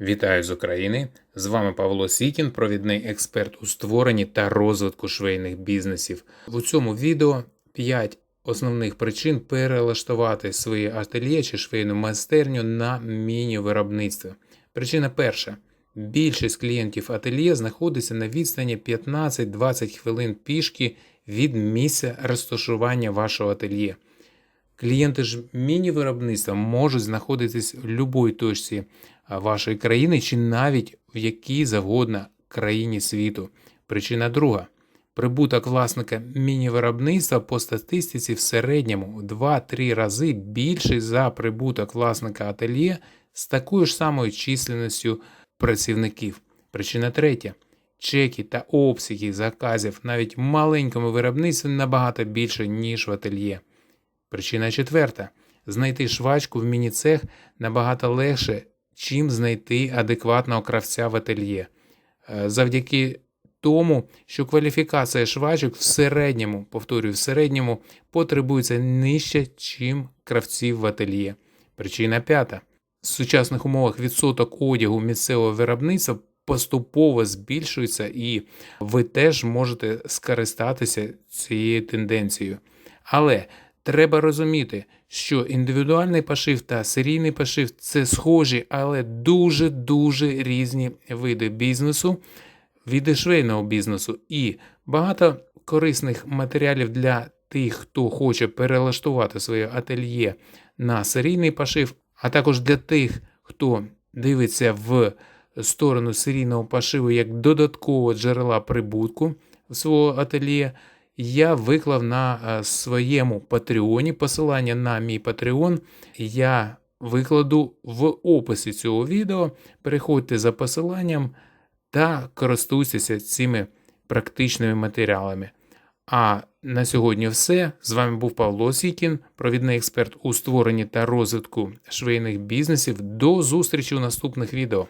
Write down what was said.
Вітаю з України! З вами Павло Сікін, провідний експерт у створенні та розвитку швейних бізнесів. У цьому відео 5 основних причин перелаштувати своє ательє чи швейну майстерню на міні-виробництво. Причина перша. Більшість клієнтів ательє знаходиться на відстані 15-20 хвилин пішки від місця розташування вашого ательє. Клієнти ж міні-виробництва можуть знаходитись в будь-якій точці вашої країни чи навіть в якій завгодно країні світу. Причина друга. Прибуток власника міні-виробництва по статистиці в середньому в 2-3 рази більший за прибуток власника ательє з такою ж самою численністю працівників. Причина третя. Чеки та обсяги заказів навіть в маленькому виробництві набагато більше, ніж в ательє. Причина четверта. Знайти швачку в міні-цех набагато легше, чим знайти адекватного кравця в ательє. Е, Завдяки тому, що кваліфікація швачок в середньому, повторюю, в середньому потребується нижче, чим кравців в ательє. Причина п'ята. В сучасних умовах відсоток одягу місцевого виробництва поступово збільшується, і ви теж можете скористатися цією тенденцією. Але треба розуміти, що індивідуальний пошив та серійний пошив це схожі, але дуже-дуже різні види бізнесу, види швейного бізнесу. І багато корисних матеріалів для тих, хто хоче перелаштувати своє ательє на серійний пошив, а також для тих, хто дивиться в сторону серійного пошиву як додаткового джерела прибутку свого ательє, я виклав на своєму Патреоні. Посилання на мій Patreon я викладу в описі цього відео. Переходьте за посиланням та користуйтеся цими практичними матеріалами. А на сьогодні все. З вами був Павло Сікін, провідний експерт у створенні та розвитку швейних бізнесів. До зустрічі у наступних відео.